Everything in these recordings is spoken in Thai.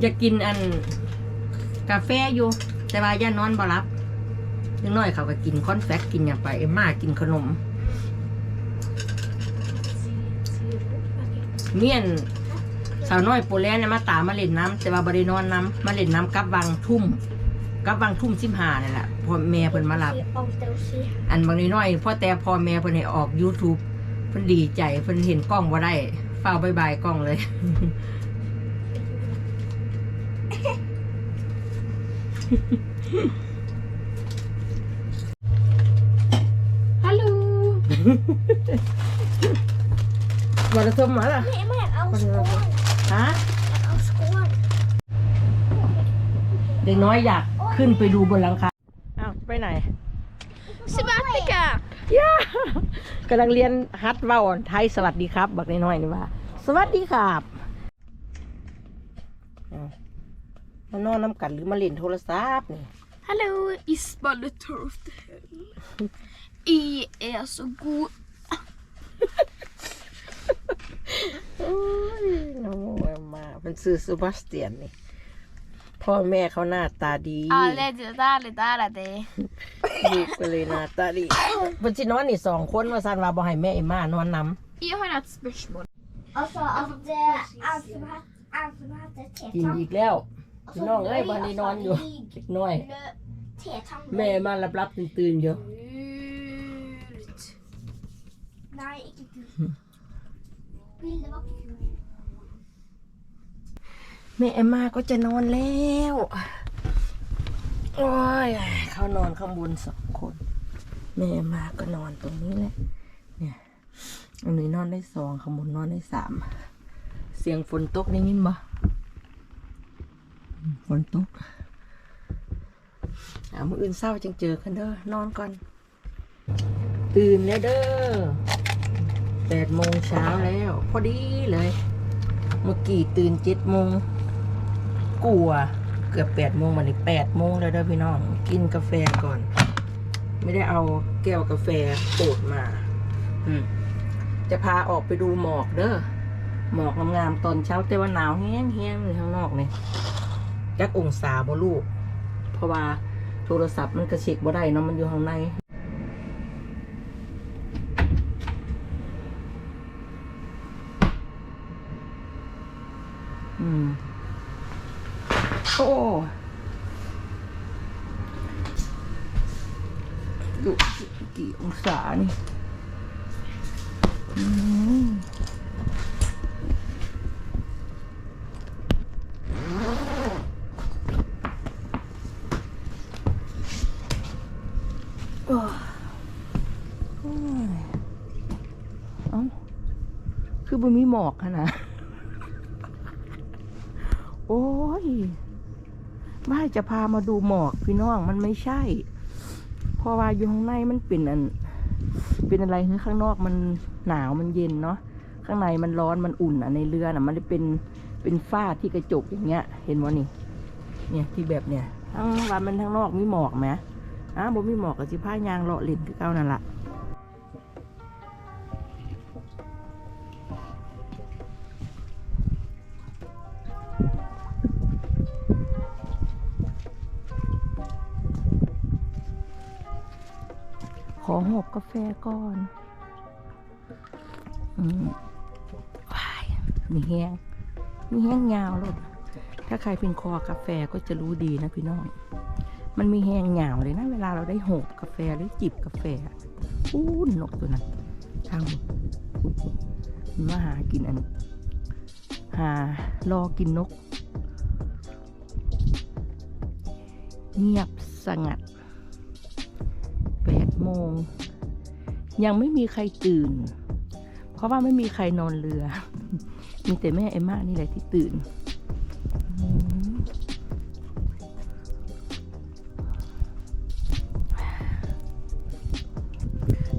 อยากกินอัน กาแฟอยู่ แต่ว่าย่านอนบ่รับนิดหน่อยเขาก็กินคอนแฟกกินอย่างไปเอ็มมากินขนม เมียนสาวน้อยโปแลนด์เนี่ยมาตามมาเล่นน้ำแต่ว่าบริโนอนน้ำมาเล่นน้ำกับวังทุ่มกับวังทุ่มสิมหานี่แหละพ่อแม่เพิ่นมารับ อันบางน้อยพ่อแต่พ่อแม่เพิ่นให้ออก YouTube เพิ่นดีใจเพิ่นเห็นกล้องบ่ได้เฝ้าบายบายกล้องเลย ฮัลโหลวันละทมมาล่ะ Nej, men เอาสกวนฮะ เอาสกวนเด็กน้อยอยากขึ้นไปดูบนหลังคาอ้าวไปไหน Sebastian! ย่ากำลังเรียนฮัดเว้าไทยสวัสดีครับ บักน้อยๆนี่ว่า สวัสดีครับอ้าว มานอนน้ำกันหรือมาเล่นโทรศัพท์นี่ Hallå, Isballe Turf. I är så god. โอ้ยน้องโมมาเป็นซื้อซูบาสเตียนนี่ พ่อแม่เขาหน้าตาดี Alle det där, det där är det. ลูกก็เลยหน้าตาดีเพิ่นสินอนนี่สองคนว่าซันว่าบ่ให้แม่เอ็มมานอนนำ Jag har ett spörsmål. Alltså att eh, allt som hade, allt som hade กิน tetang. อีกแล้ว พี่น้องเอ้ยวันนี้นอนอยู่เด็กน้อย Tetang. แม่มารับรับตื่นตื่นๆอยู่ Ut. Nej, inte du. Vill det vara kul? แม่เอ็มมาก็จะนอนแล้วโอ้ยเขานอนข้างบนสองคน แม่เอ็มมาก็นอนตรงนี้แหละเนี่ยอันนี้นอนได้สองข้างบนนอนได้สามเสียงฝนตกได้ยินบ่อืม ฝนตกอามืออื่นเศร้าจังเจอกันเด้อนอนก่อน ตื่นแล้วเด้อแปดโมงเช้าแล้ว พอดีเลย เมื่อกี้ตื่นเจ็ดโมงกลัวเกือบแปดโมงวันนี้แปดโมงแล้วเด้อพี่น้อง กินกาแฟก่อน ไม่ได้เอาแก้วกาแฟโปรดมา อืมจะพาออกไปดูหมอกเด้อหมอกงามๆตอนเช้าแต่ว่าหนาวแห้งๆอยู่ข้างนอกนี่ จักองศาบ่ลูกเพราะว่าโทรศัพท์มันกระเช็คบ่ได้เนาะมันอยู่ข้างในอืม โอ้ดูกี่องศานี่อืมโอ้โอ้ยเอ้า คือบ่มีหมอกขนาดโอ้ยไม่จะพามาดูหมอกพี่น้องมันไม่ใช่ เพราะว่าอยู่ข้างในมันเป็นอัน เป็นอะไรคือข้างนอกมันหนาวมันเย็นเนาะข้างในมันร้อนมันอุ่นอะในเรือน่ะ มันเลยเป็นเป็นฝ้าที่กระจกอย่างเงี้ย เห็นวะนี่ เนี่ยที่แบบเนี่ยทั้งวันมันทั้งนอกมีหมอกไหมอ้าวบ่มีหมอกกับสิผ้ายางเลาะเล่นคือเก้านั่นแหละ อหอบกาแฟก่อนอืมว้ายมีแห้งมีแห้งยาวเลยถ้าใครเป็นคอกาแฟก็จะรู้ดีนะพี่น้อง มันมีแห้งยาวเลยนะ เวลาเราได้หอบกาแฟหรือจิบกาแฟอู้นกตัวนั้นทางมันมาหากินอัน หารอกินนก เงียบสงัด โมง ยังไม่มีใครตื่น เพราะว่าไม่มีใครนอนเรือ มีแต่แม่เอมม่านี่แหละที่ตื่น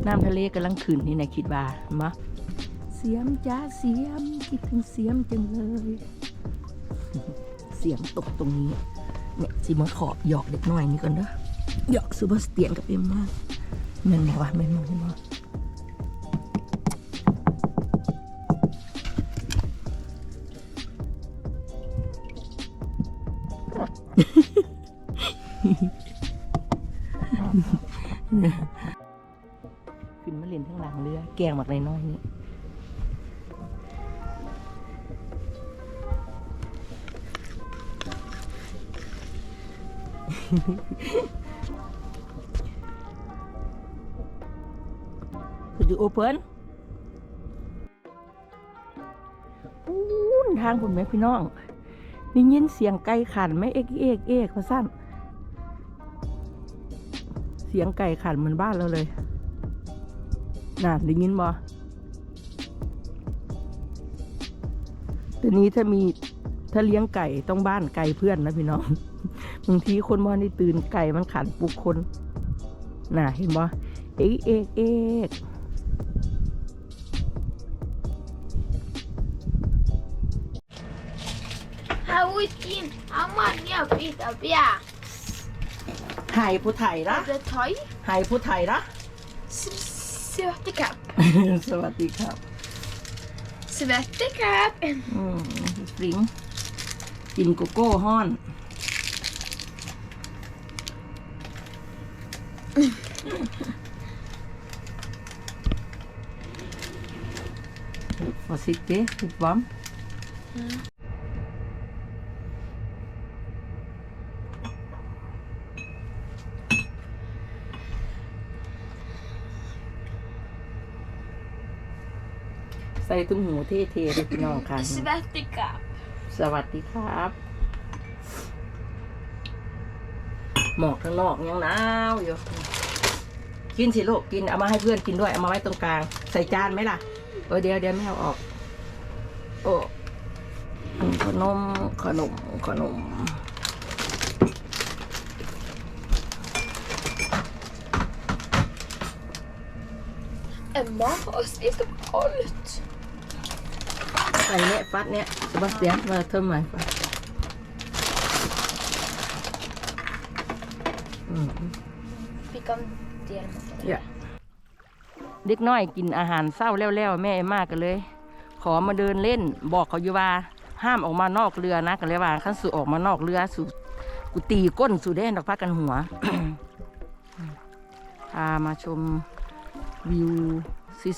น้ำทะเลกำลังขึ้นนี่นะคิดว่ามาเสียมจ้าเสียมคิดถึงเสียมจังเลย เสียงตกตรงนี้เนี่ยสิมาขอหยอกเด็กน้อยนี่ก่อนเด้อหยอกซูเปอร์สเตียนกับเอ็มมาก ม่นบอกว่าม่นบอกแม่นบอกขึ้นมาเล่นทั้งหลังเรือ แกงหมักในน้อยนี่ Could you open อู้นทางผมไหมพี่น้องได้ยินเสียงไก่ขันไหมเอกเอกเอกเขาสั้น เสียงไก่ขันเหมือนบ้านเราเลย น่ะได้ยินบ่แต่นี้ถ้ามีถ้าเลี้ยงไก่ต้องบ้านไก่เพื่อนนะพี่น้อง บางทีคนบ้านนี่ตื่นไก่มันขันปลุกคน น่ะเห็นบ่เอกเอกเอก How we in? How much you eat a beer? ไห่ผู้ไถ่ละ The toy? ไห่ผู้ไถ่ละ Svettekapp. สวัสดีครับ Svettekapp. อืมฟริงกินโกโก้ฮ้อน Vad sitter det? Varmt? ใส่ตุ้งหูเท่ๆเลยพี่น้องค่ะ Svettekapp. สวัสดีครับ หมอกข้างนอกยังหนาวอยู่กินสิลูกกินเอามาให้เพื่อนกินด้วยเอามาไว้ตรงกลาง ใส่จานไหมล่ะเออเดี๋ยวเดี๋ยวไม่เอาออก โอ้ขนม ขนม ขนม Emma har spist upp allt. ใส่เนี่ยฟัดเนี่ยสบาสเตียนมาเทิมใหม่ฟัดอืม Fick han del med det? อย่าเด็กน้อยกินอาหารเศร้าแล้วๆแม่เอ็มมากกันเลย ขอมาเดินเล่น บอกเขาอยู่ว่าห้ามออกมานอกเรือนะกันเลยว่าขั้นสู่ออกมานอกเรือสู่กูตีก้นสู่แดนดอกพักกันหัวพามาชมวิว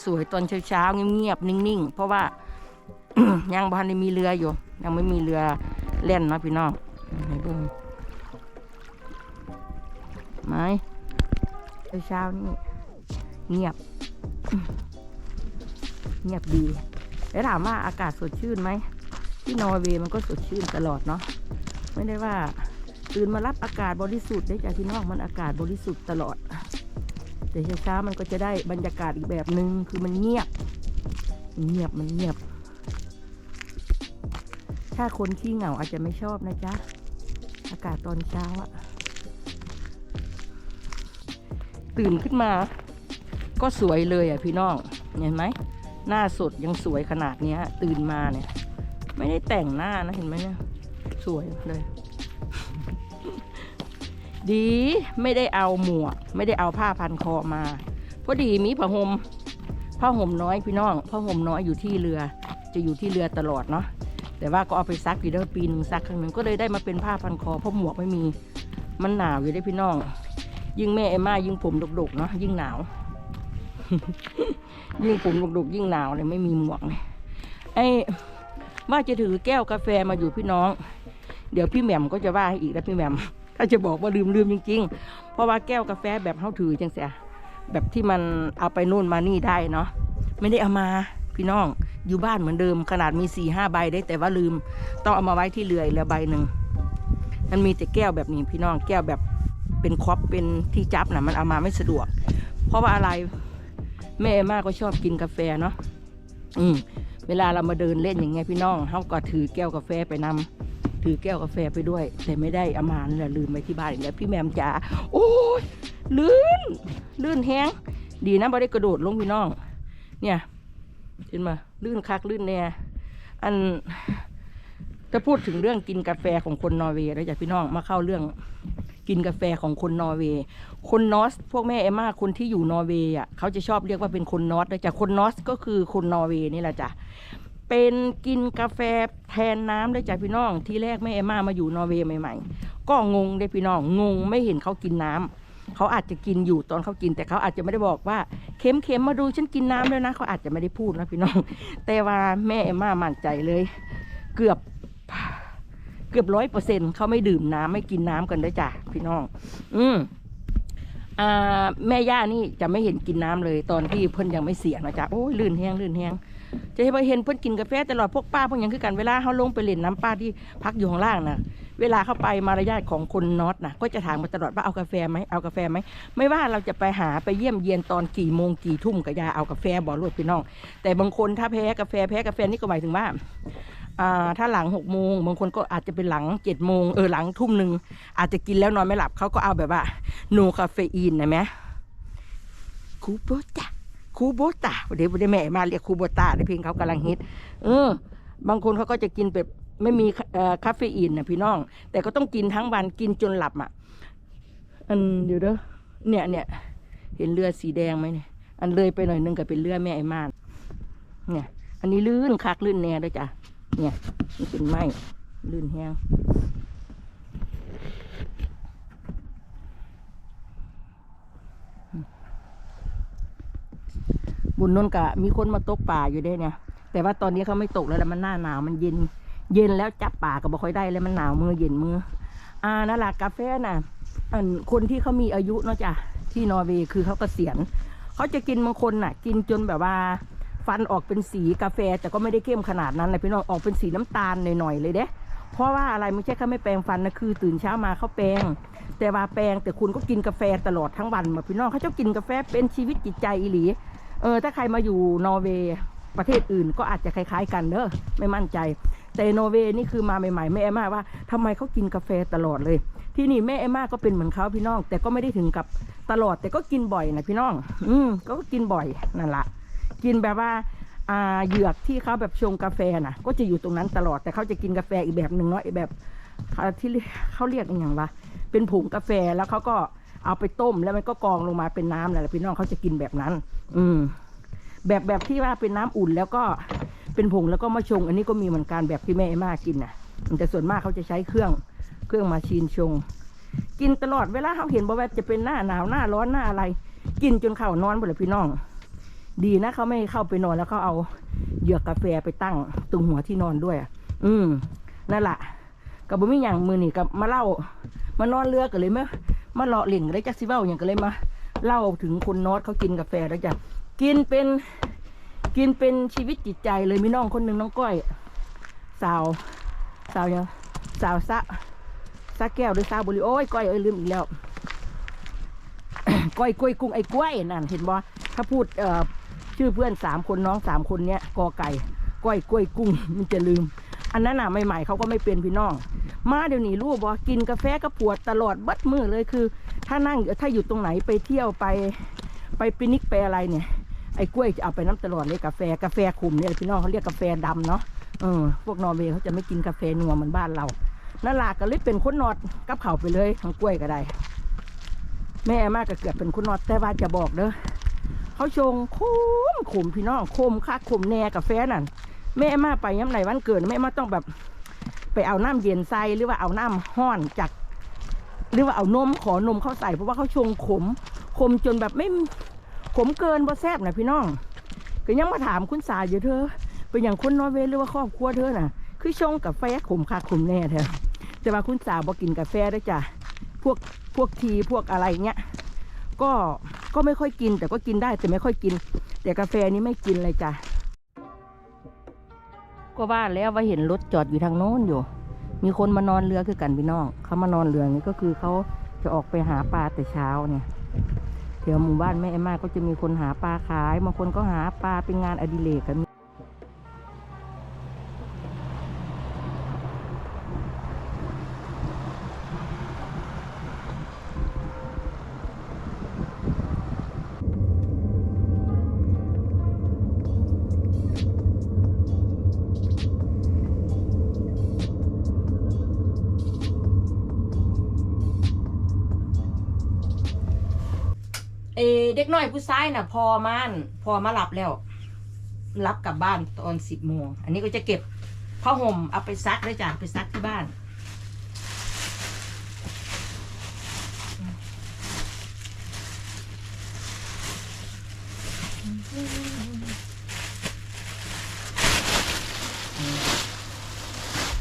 สวยๆตอนเช้าๆเงียบๆนิ่งๆ เพราะว่ายังบ้านได้มีเรืออยู่ ยังไม่มีเรือเล่นนะพี่น้องไหนเบิ่งไหมเช้าๆนี่เงียบ เงียบดี แล้วถามว่าอากาศสดชื่นไหมที่นอร์เวย์มันก็สดชื่นตลอดเนาะไม่ได้ว่าตื่นมารับอากาศบริสุทธิ์ได้จากที่นอกมันอากาศบริสุทธิ์ตลอด แต่เช้าๆมันก็จะได้บรรยากาศอีกแบบหนึง่งคือมันเงียบ เงียบมันเงียบ ถ้าคนขี้เหงาอาจจะไม่ชอบนะจ๊ะอากาศตอนเช้าอะตื่นขึ้นมา ก็สวยเลยอะพี่น้องเห็นไหม หน้าสดยังสวยขนาดนี้ตื่นมาเนี่ย ไม่ได้แต่งหน้านะเห็นไหมเนี่ย สวยเลย ดีไม่ได้เอาหมวก ไม่ได้เอาผ้าพันคอมาพอดีมีผ้าห่มผ้าห่มน้อยพี่น้องผ้าห่มน้อยอยู่ที่เรือ จะอยู่ที่เรือตลอดเนาะแต่ว่าก็เอาไปซักอยู่ได้ปีหนึ่งซักครั้งหนึ่งก็เลยได้มาเป็นผ้าพันคอเพราะหมวกไม่มีมันหนาวอยู่ได้พี่น้อง ยิ่งแม่เอมมายิ่งผมดกๆเนาะยิ่งหนาว ยิ่งผมดกๆยิ่งหนาวเลยไม่มีหมวกเลยไอ้ว่าจะถือแก้วกาแฟมาอยู่พี่น้อง เดี๋ยวพี่แหม่มก็จะว่าให้อีกแล้วพี่แหม่มถ้าจะบอกว่าลืมลืมจริง ๆ เพราะว่าแก้วกาแฟแบบเขาถือจังเสียแบบที่มันเอาไปนู่นมานี่ได้เนาะไม่ได้เอามาพี่น้องอยู่บ้านเหมือนเดิมขนาดมีสี่ห้าใบได้แต่ว่าลืมต้องเอามาไว้ที่เรืออีกแล้วใบหนึ่งมันมีแต่แก้วแบบนี้พี่น้องแก้วแบบเป็นครอปเป็นที่จับนะมันเอามาไม่สะดวก เพราะว่าอะไร แม่เอมมาก็ชอบกินกาแฟเนาะอืมเวลาเรามาเดินเล่นอย่างเงี้ยพี่น้องเขาก็ถือแก้วกาแฟไปนำถือแก้วกาแฟไปด้วย แต่ไม่ได้อามานี่แหละลืมไปที่บ้านอีกแล้วพี่แมมจ๋าโอ้ยลื่นลื่นแห้งดีนะไม่ได้กระโดดลงพี่น้อง เนี่ยเห็นมาลื่นคักลื่นแน่อัน จะพูดถึงเรื่องกินกาแฟของคนนอร์เวย์แล้วจ้ะพี่น้องมาเข้าเรื่องกินกาแฟของคนนอร์เวย์ คนนอสพวกแม่เอมมาคนที่อยู่นอร์เวย์อะเขาจะชอบเรียกว่าเป็นคนนอสนะจ๊ะคนนอสก็คือคนนอร์เวย์นี่แหละจ้ะเป็นกินกาแฟแทนน้ำเลยจ้ะพี่น้องที่แรกแม่เอมมามาอยู่นอร์เวย์ใหม่ๆ ก็งงได้พี่น้องงงไม่เห็นเขากินน้ำเขาอาจจะกินอยู่ตอนเขากิน แต่เขาอาจจะไม่ได้บอกว่าเค็มเค็มมาดูฉันกินน้ำแล้วนะเขาอาจจะไม่ได้พูดนะพี่น้อง แต่ว่าแม่เอมม่ามั่นใจเลย เกือบ เกือบร้อยเปอร์เซ็นเขาไม่ดื่มน้ำไม่กินน้ำกันด้วยจ้ะพี่น้อง อืมอ่าแม่ย่านี่จะไม่เห็นกินน้ำเลยตอนที่เพิ่นยังไม่เสียนะจ๊ะโอ้ยลื่นแห้งลื่นแห้งจะให้เห็นเพิ่นกินกาแฟตลอดพวกป้าพวกยังคือกันเวลาเขาลงไปเล่นน้ำป้าที่พักอยู่ข้างล่างนะเวลาเข้าไปมารยาทของคนน็อตนะก็จะถามมาตลอดว่าเอากาแฟไหมเอากาแฟไหมไม่ว่าเราจะไปหาไปเยี่ยมเยียนตอนกี่โมงกี่ทุ่มก็อยาเอากาแฟบอกรวดพี่น้อง แต่บางคนถ้าแพ้กาแฟแพ้กาแฟนี่ก็หมายถึงว่า ถ้าหลังหกโมงบางคนก็อาจจะเป็นหลังเจ็ดโมงเออหลังทุ่มหนึ่งอาจจะกินแล้วนอนไม่หลับเขาก็เอาแบบว่าโนคาเฟอีนนะไหมคูโบตาคูโบตาเดี๋ยวเดี๋ยวแม่มาเรียกคูโบตาในเพลงเขากำลังฮิตเออบางคนเขาก็จะกินแบบไม่มีคาเฟอีนนะพี่น้อง แต่ก็ต้องกินทั้งวันกินจนหลับอะอันเดี๋ยวเด้อเนี่ยเนี่ยเห็นเรือสีแดงไหมเนี่ยอันเลยไปหน่อยนึงก็เป็นเรือแม่ไอ้มานเนี่ย อันนี้ลื่นคักลื่นแน่ด้วยจ้ะ เนี่ยนี่เป็นไม้ลื่นแห้งบุญนนท์กะมีคนมาตกป่าอยู่เด้เนี่ย แต่ว่าตอนนี้เขาไม่ตกแล้วแหละมันหน้าหนาวมันเย็น เย็นแล้วจับป่าก็บ่ค่อยได้แล้วมันหนาวมือเย็นมือ อ่านั่นแหละกาแฟน่ะอันคนที่เขามีอายุเนาะจ้ะที่นอร์เวย์คือเขาเกษียณเขาจะกินบางคนน่ะ กินจนแบบว่า ฟันออกเป็นสีกาแฟแต่ก็ไม่ได้เข้มขนาดนั้นเลยพี่น้องออกเป็นสีน้ำตาลหน่อยๆเลยเด้เพราะว่าอะไรไม่ใช่แค่ไม่แปรงฟันนะคือ ตื่นเช้ามาเขาแปรงแต่ว่าแปรงแต่คุณก็กินกาแฟตลอดทั้งวันมาพี่น้องเขาเจ้ากินกาแฟเป็นชีวิตจิตใจอีหลีเออถ้าใครมาอยู่นอร์เวย์ประเทศอื่นก็อาจจะคล้ายๆ กันเด้อไม่มั่นใจแต่นอร์เวย์นี่คือมาใหม่ๆแม่เอม่าว่าทำไมเขากินกาแฟตลอดเลย ที่นี่แม่เอม่าก็เป็นเหมือนเขาพี่น้อง แต่ก็ไม่ได้ถึงกับตลอดแต่ก็กินบ่อยนะพี่น้อง อืมก็กินบ่อยนั่นละ กินแบบว่าอาเหยือกที่เขาแบบชงกาแฟน่ะ ก็จะอยู่ตรงนั้นตลอดแต่เขาจะกินกาแฟอีกแบบหนึ่งเนาะอีกแบบที่เขาเรียกอย่างวะเป็นผงกาแฟแล้วเขาก็เอาไปต้มแล้วมันก็กรองลงมาเป็นน้ำแหละพี่น้องเขาจะกินแบบนั้น อืม แบบแบบที่ว่าเป็นน้ำอุ่นแล้วก็เป็นผงแล้วก็มาชง อันนี้ก็มีเหมือนกันแบบที่แม่เอมากินน่ะแต่ส่วนมากเขาจะใช้เครื่องเครื่องมาชีนชง กินตลอดเวลาเขาเห็นบ่ว่าจะเป็นหน้าหนาวหน้าร้อนหน้าอะไร กินจนเข่านอนหมดเลยพี่น้อง ดีนะเขาไม่เข้าไปนอนแล้วเขาเอาเหยือกกาแฟไปตั้งตรงหัวที่นอนด้วยอะอืมนั่นแหละกับบุ้มิอย่างมือนี่กับมาเล่ามานอนเรือกันเลยมามาเลาะเล่นกันได้จักซิเบ้าอย่างกันเลยมาเล่าถึงคนนอตเขากินกาแฟแล้วจ้ะกินเป็นกินเป็นชีวิตจิตใจเลยมีน้องคนหนึ่งน้องก้อย สาว สาวยังสาวซะซะแก้วหรือสาวบุรีโอ้ยก้อยเอ้ยลืมอีกแล้วก้อยกล้วยกุ้งไอ้กล้วยนั่นเห็นบ่ถ้าพูดเอ่อ ชื่อเพื่อนสามคนน้องสามคนเนี้ยกอไก่ก้อยกล้วยกุ้งมันจะลืม อันนั้นน่ะใหม่ๆเขาก็ไม่เป็นพี่น้อง มาเดี๋ยวนี้รู้บ่กินกาแฟก็ปวดตลอดบัดมือเลยคือ ถ้านั่งถ้าอยู่ตรงไหนไปเที่ยวไป ไปปินิกไปอะไรเนี่ยไอ้กล้วยจะเอาไปน้ำตลอดเลยกาแฟกาแฟขุมเนี่ยพี่น้องเขาเรียกกาแฟดำเนาะเออพวกนอร์เวย์เขาจะไม่กินกาแฟนัวเหมือนบ้านเรานั่นลาก็เลยเป็นคนนอดกับเขาไปเลยทั้งกล้วยก็ได้ แม่มากก็เกือบเป็นคนนอดแต่ว่าจะบอกเด้อ เขาชงคมขมพี่น้องคมค่าขมแน่กาแฟนั่นแม่มาไปย้ำไหนวันเกิดแม่มาต้องแบบ ไปเอาน้ำเย็นใส่หรือว่าเอาน้ำห้อนจาก หรือว่าเอานมขอนมเข้าใส่เพราะว่าเขาชงขมขมจนแบบไม่ขมเกินบ่แซบนะพี่น้องก็ยังมาถามคุณสาอยู่เธอเป็นอย่างคนนอร์เวย์หรือว่าครอบครัวเธอน่ะ คือชงกาแฟขมค่ะขมแน่เธอแต่ว่าคุณสาวบอกินกาแฟได้จ้ะพวกพวกทีพวกอะไรเงี้ย ก็ก็ไม่ค่อยกิน แต่ก็กินได้แต่ไม่ค่อยกิน แต่กาแฟนี้ไม่กินเลยจ้ะก็ว่าแล้วว่าเห็นรถจอดอยู่ทางโน้นอยู่ มีคนมานอนเรือคือกันพี่น้องเขามานอนเรือนี่ก็คือเขาจะออกไปหาปลาแต่เช้าเนี่ยแถวหมู่บ้านแม่เอมมาก็จะมีคนหาปลาขายบางคนก็หาปลาเป็นงานอดิเรกกัน เอเด็กน้อยผู้ชายน่ะ พอมานพอมาหลับแล้วรับกลับบ้านตอนสิบโมง อันนี้ก็จะเก็บผ้าห่มเอาไปซักเลยจ้ะไปซักที่บ้าน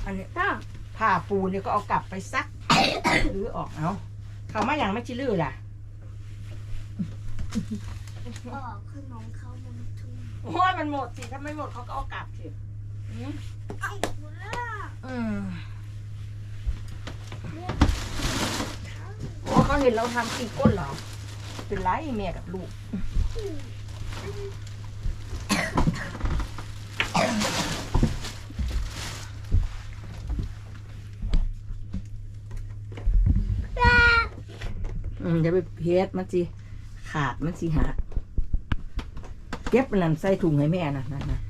อันนี้ผ้าปูเนี่ยก็เอากลับไปซักหรือออกเอาเขามาอย่างไม่ชิลื่อล่ะ ออกขนมเขามันทุ่งโอ้ยมันหมดสิ ถ้าไม่หมดเขาก็เอากลับสิอืมเอาหมดแล้วอืมโอ้เขาเห็นเราทำกินก้นเหรอ เป็นไรแม่กับลูก อืมอย่าไปเพชมันสิ ขาดมันสิหาเก็บมันนั่นใส่ถุงให้แม่นะนะ